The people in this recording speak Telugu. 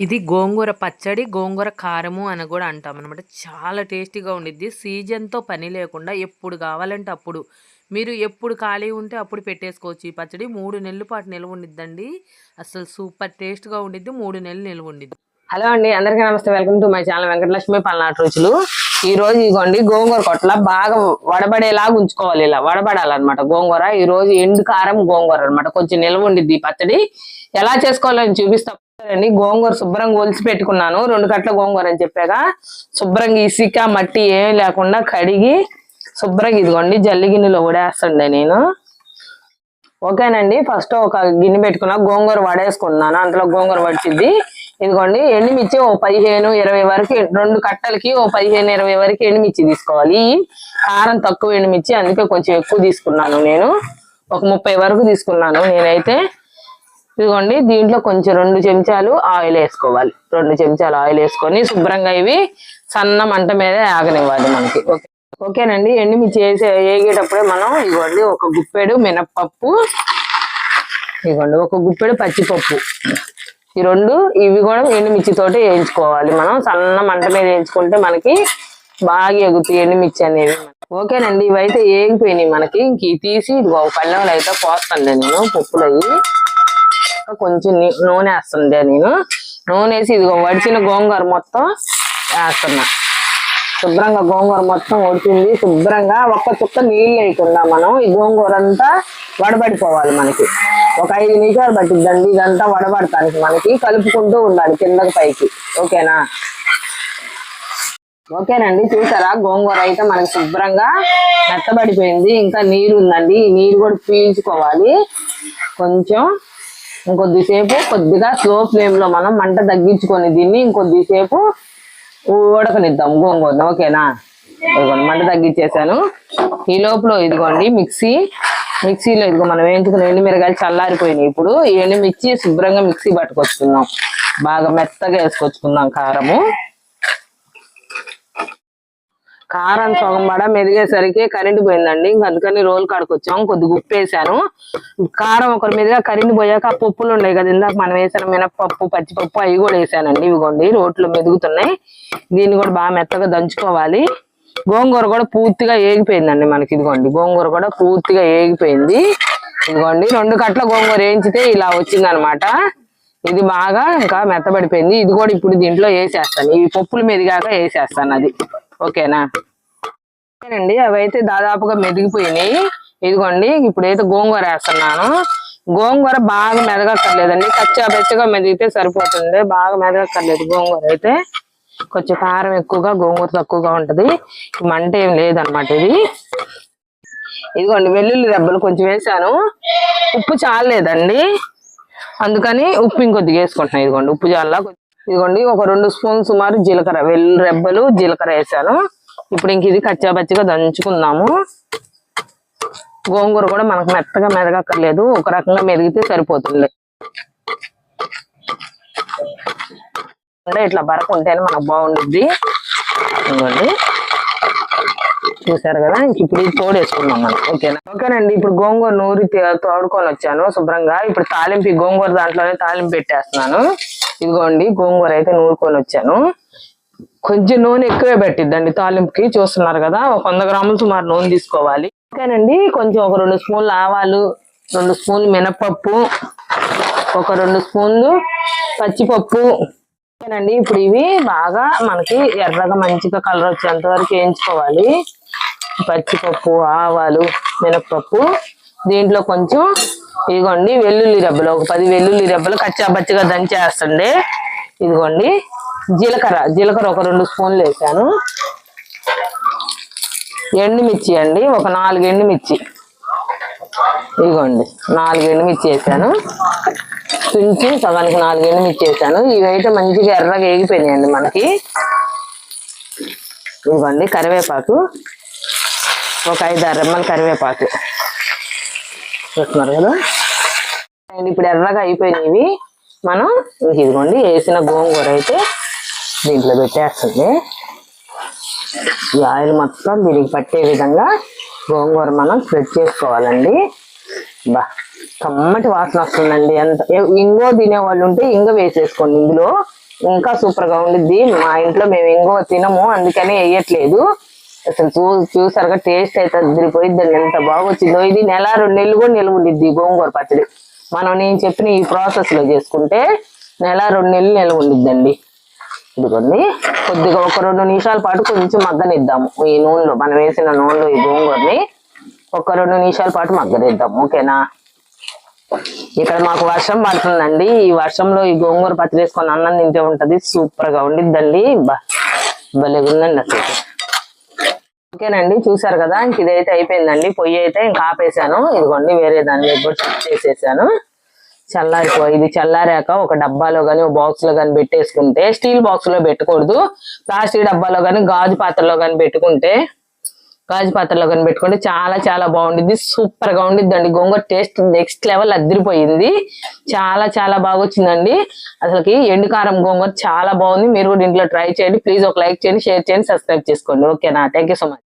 ఇది గోంగూర పచ్చడి గోంగూర కారము అని కూడా అంటాం అనమాట చాలా టేస్టీగా ఉండిద్ది. సీజన్తో పని లేకుండా ఎప్పుడు కావాలంటే అప్పుడు. మీరు ఎప్పుడు ఖాళీ ఉంటే అప్పుడు పెట్టేసుకోవచ్చు ఈ పచ్చడి. మూడు నెలల పాటు నిల్వ ఉండిద్దండి. అసలు సూపర్ టేస్ట్గా ఉండిద్ది. మూడు నెలలు నిల్వ ఉండిద్ది. హలో అండి. అందరికీ నమస్తే. Welcome to my channel Venkatalakshmi Palnati రుచులు. ఈ రోజు ఇదిగోండి గోంగూర కొట్ల బాగా వడబడేలాగా ఉంచుకోవాలి ఇలా. వడబడాలన్నమాట గోంగూర. ఈ రోజు ఎండు కారం గోంగూర అనమాట కొంచెం నిల్వ ఉండిద్ది ఈ పచ్చడి. ఎలా చేసుకోవాలని అండి గోంగూర శుభ్రంగా ఒలిచి పెట్టుకున్నాను. రెండు కట్ల గోంగూర అని చెప్పాగా. శుభ్రంగా ఇసిక మట్టి ఏమీ లేకుండా కడిగి శుభ్రంగా ఇదిగోండి జల్లి గిన్నెలో వడేస్తుండే నేను. ఓకేనండి ఫస్ట్ ఒక గిన్నె పెట్టుకున్నా గోంగూర వడేసుకున్నాను అందులో గోంగూర వడిచిద్ది. ఇదిగోండి ఎండుమిర్చి ఓ పదిహేను ఇరవై వరకు రెండు కట్టలకి ఓ పదిహేను ఇరవై వరకు ఎండుమిర్చి తీసుకోవాలి. కారం తక్కువ ఎండుమిర్చి అందుకే కొంచెం ఎక్కువ తీసుకున్నాను నేను. ఒక ముప్పై వరకు తీసుకున్నాను నేనైతే. ఇదిగోండి దీంట్లో కొంచెం రెండు చెంచాలు ఆయిల్ వేసుకోవాలి. రెండు చెంచాలు ఆయిల్ వేసుకొని శుభ్రంగా ఇవి సన్న మంట మీద ఆగనివ్వాలి మనకి. ఓకే. ఓకేనండి ఎండుమిర్చి వేసి వేగేటప్పుడే మనం ఇవ్వండి ఒక గుప్పెడు మినప్పప్పు ఇవ్వండి ఒక గుప్పెడు పచ్చిపప్పు. ఈ రెండు ఇవి కూడా ఎండుమిర్చి తోటి వేయించుకోవాలి మనం. సన్న మంట మీద వేయించుకుంటే మనకి బాగా ఎగుతాయి ఎండుమిర్చి అనేవి. ఓకేనండి ఇవైతే ఏగిపోయినాయి మనకి. ఇంక తీసి ఇదిగో పళ్ళెంలో అయితే పోస్తాను నేను పప్పులు అవి కొంచెం నూనె వేస్తుంది నేను. నూనె వేసి ఇదిగో వడిచిన గోంగూర మొత్తం వేస్తున్నా. శుభ్రంగా గోంగూర మొత్తం ఉడికింది. శుభ్రంగా ఒక్క చుక్క నీళ్ళు వేయకుండా మనం ఈ గోంగూర అంతా వడబడిపోవాలి మనకి. ఒక ఐదు నిమిషాలు పట్టిద్దండి ఇదంతా వడబడటానికి మనకి. కలుపుకుంటూ ఉండాలి కిందకి పైకి. ఓకేనా? ఓకేనండి చూసారా? గోంగూర అయితే మనకి శుభ్రంగా మెత్తబడిపోయింది. ఇంకా నీరు ఉందండి. ఈ నీరు కూడా పీల్చుకోవాలి. కొంచెం ఇంకొద్దిసేపు కొద్దిగా స్లో ఫ్లేమ్లో మనం మంట తగ్గించుకొని దీన్ని ఇంకొద్దిసేపు ఉడకనిద్దాం. గోంగూర. ఓకేనా? ఇదిగోండి మంట తగ్గించేసాను. ఈ లోపల ఇదిగోండి మిక్సీ. మిక్సీలో ఇదిగో మనం వేయించుకున్న ఎండుమిరగాయలు చల్లారిపోయినాయి. ఇప్పుడు ఈ మిర్చి శుభ్రంగా మిక్సీ పట్టుకొచ్చుకుందాం. బాగా మెత్తగా వేసుకొచ్చుకుందాం కారము. కారం సగం పడ మెదిగేసరికి కరెంట్ పోయిందండి. ఇంక అందుకని రోల్ కాడకు వచ్చాం. కొద్దిగా ఉప్పు వేసాను కారం ఒకరి మీదుగా కరెంట్ పోయాక ఆ పప్పులు ఉన్నాయి కదా ఇందాక మనం వేసిన మినపప్పు పచ్చిపప్పు అవి కూడా వేసానండి. ఇవిగోండి రోడ్లు మెదుగుతున్నాయి. దీన్ని కూడా బాగా మెత్తగా దంచుకోవాలి. గోంగూర కూడా పూర్తిగా ఏగిపోయిందండి మనకి. ఇదిగోండి గోంగూర కూడా పూర్తిగా ఏగిపోయింది. ఇదిగోండి రెండు కట్ల గోంగూర వేయించితే ఇలా వచ్చిందనమాట. ఇది బాగా ఇంకా మెత్తబడిపోయింది. ఇది కూడా ఇప్పుడు దీంట్లో వేసేస్తాను. ఈ పప్పుల మీదగాక వేసేస్తాను అది. ఓకేనా? ఓకేనండి అవి అయితే దాదాపుగా మెదిగిపోయినాయి. ఇదిగోండి ఇప్పుడైతే గోంగూర వేస్తున్నాను. గోంగూర బాగా మెదగక్కర్లేదండి. కచ్చా పెచ్చగా మెదిగితే సరిపోతుంది. బాగా మెదగక్కర్లేదు గోంగూర అయితే. కొంచెం కారం ఎక్కువగా గోంగూర తక్కువగా ఉంటుంది. మంట ఏం లేదనమాట ఇది. ఇదిగోండి వెల్లుల్లి దెబ్బలు కొంచెం వేసాను. ఉప్పు చాలేదండి అందుకని ఉప్పు ఇంకొద్దిగా వేసుకుంటున్నాను ఇదిగోండి ఉప్పు చాలా ఇదిగోండి ఒక రెండు స్పూన్ సుమారు జీలకర్ర వెల్లు రెబ్బలు జీలకర్ర వేసాను. ఇప్పుడు ఇంక ఇది కచ్చాపచ్చిగా దంచుకుందాము. గోంగూర కూడా మనకు మెత్తగా మెదగక్కర్లేదు ఒక రకంగా మెదిగితే సరిపోతుంది. అంటే ఇట్లా బరకుంటేనే మనకు బాగుండుద్ది. ఇదిగోండి. చూసారు కదా? ఇప్పుడు ఇది వేసుకున్నాం మనం. ఓకేనా? ఓకేనండి ఇప్పుడు గోంగూర నూరి తే- తోడుకొని వచ్చాను శుభ్రంగా. ఇప్పుడు తాలింపు గోంగూర దాంట్లోనే తాలింపు పెట్టేస్తున్నాను. ఇదిగోండి గోంగూర అయితే నూరుకొని వచ్చాను కొంచెం నూనె ఎక్కువే పెట్టిద్దండి తాలింపుకి. చూస్తున్నారు కదా ఒక వంద గ్రాములు సుమారు నూనె తీసుకోవాలి. ఓకేనండి కొంచెం ఒక రెండు స్పూన్లు ఆవాలు రెండు స్పూన్లు మినపప్పు ఒక రెండు స్పూన్లు పచ్చిపప్పు. ఓకేనండి ఇప్పుడు ఇవి బాగా మనకి ఎర్రగా మంచిగా కలర్ వచ్చేంత వరకు వేయించుకోవాలి. పచ్చిపప్పు ఆవాలు మినపప్పు దీంట్లో కొంచెం ఇదిగోండి వెల్లుల్లి రెబ్బలు. ఒక పది వెల్లుల్లి రెబ్బలు కచ్చా పచ్చిగా దంచేస్తుండే. ఇదిగోండి జీలకర్ర. జీలకర్ర ఒక రెండు స్పూన్లు వేసాను. ఎండుమిర్చి అండి ఒక నాలుగు ఎండుమిర్చి. ఇదిగోండి నాలుగు ఎండుమిర్చి వేసాను. తుంచి సగానికి నాలుగు ఎండుమిర్చి వేసాను. ఇవైతే మంచిగా ఎర్రగా వేగిపోయినాయండి మనకి. ఇదిగోండి కరివేపాకు. ఒక ఐదు ఆరు రెమ్మల కరివేపాకు. చూస్తున్నారు కదా? అండ్ ఇప్పుడు ఎర్రగా అయిపోయినవి మనం ఇదిగోండి వేసిన గోంగూర అయితే దీంట్లో పెట్టేస్తుంది. ఈ ఆయిల్ మొత్తం దీనికి పట్టే విధంగా గోంగూర మనం స్ప్రెడ్ చేసుకోవాలండి. బా కమ్మటి వాసన వస్తుందండి. ఎంత ఇంగో తినే వాళ్ళు ఉంటే ఇంగ వేసేసుకోండి. ఇందులో ఇంకా సూపర్గా ఉండిద్ది. మా ఇంట్లో మేము ఇంకో తినము అందుకని వేయట్లేదు. అసలు చూ చూసారుగా టేస్ట్ అయితే అదిరిపోయిద్దండి ఎంత బాగా వచ్చిందో ఇది నెల రెండు నెలలు కూడా నిలువ ఉండిద్ది ఈ గోంగూర పచ్చడి. మనం నేను చెప్పిన ఈ ప్రాసెస్లో చేసుకుంటే నెల రెండు నెలలు నిలువ ఉండిద్దండి. ఇదిగోండి. కొద్దిగా ఒక రెండు నిమిషాల పాటు కొంచెం మగ్గనిద్దాము. ఈ నూనెలో మనం వేసిన నూనెలో ఈ గోంగూరని ఒక రెండు నిమిషాల పాటు మగ్గనిద్దాం ఓకేనా? ఇక్కడ మాకు వర్షం పడుతుందండి. ఈ వర్షంలో ఈ గోంగూర పచ్చడి వేసుకొని అన్నం తింటే ఉంటుంది. సూపర్గా ఉండిద్దండి. బా భలే ఉందండి అసలు. ఓకేనండి చూసారు కదా ఇంక ఇదైతే అయిపోయిందండి. పొయ్యి అయితే ఇంకా ఆపేసాను. ఇదిగోండి వేరే దాని మీద చేసేసాను. చల్లారిపో ఇది చల్లారాక ఒక డబ్బాలో కానీ ఒక బాక్స్లో పెట్టేసుకుంటే స్టీల్ బాక్స్లో పెట్టకూడదు. ప్లాస్టిక్ డబ్బాలో కానీ గాజు పాత్రలో కానీ పెట్టుకుంటే గాజు పాత్రలో కానీ పెట్టుకుంటే చాలా చాలా బాగుండిద్ది. సూపర్గా ఉండిద్దండి. గోంగూర టేస్ట్ నెక్స్ట్ లెవెల్ అదిరిపోయింది. చాలా చాలా బాగా వచ్చిందండి అసలుకి ఎండుకారం గోంగూర చాలా బాగుంది. మీరు కూడా ఇంట్లో ట్రై చేయండి. ప్లీజ్ ఒక లైక్ చేయండి షేర్ చేయండి సబ్స్క్రైబ్ చేసుకోండి. ఓకేనా? Thank so much.